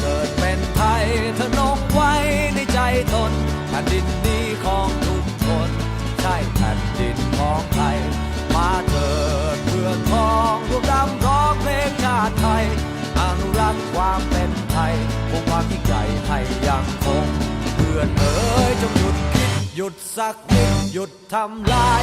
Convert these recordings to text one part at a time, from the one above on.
เกิดเป็นไทยทะนงไว้ในใจตนแผ่นดินนี้ของทุกคน ใช่แผ่นดินของไทย มาเถิดเพื่อทองรวมดำร้องเพลงชาติไทยอนุรักษ์ความเป็นไทยคงความที่ใหญ่ไทยยังคงเพื่อนเอ๋ยจงหยุดคิดหยุดสักนิดหยุดทำลาย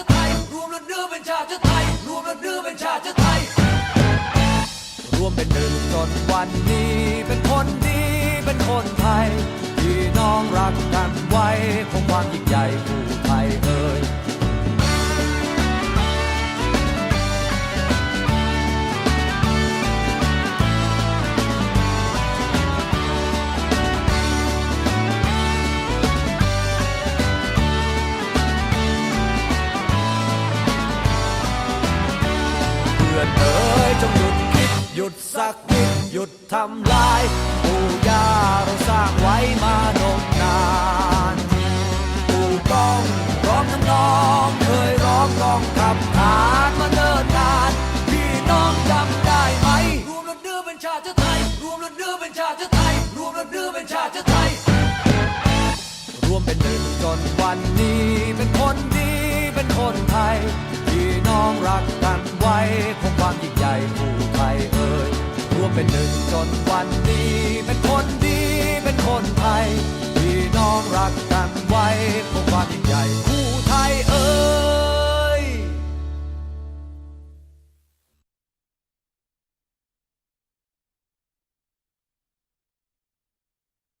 ติไทย รวมรถเนื้อเป็นชาติไทย รวมรถเนื้อเป็นชาติไทย รวมเป็นหนึ่งจนวันนี้ เป็นคนดีเป็นคนไทย พี่น้องรักกันไว้คงความยิ่งใหญ่ผู้ไทยเอ่ย ยุดสักนิดหยุดทำลายปู่ย่าเราสร้างไว้มานมนานปู่ก้องร้องทั้งน้องเคยร้องกองขับฐานมาเนิ่นนานพี่น้องจำได้ไหม รวมรถเนื้อเป็นชาติไทย รวมรถเนื้อเป็นชาติไทย รวมรถเนื้อเป็นชาติไทย รวมเป็นหนึ่งจนวันนี้เป็นคนดีเป็นคนไทยพี่น้องรักกัน เป็นหนึ่งจนวันนี้ เป็นคนดี เป็นคนไทยที่น้องรักกัน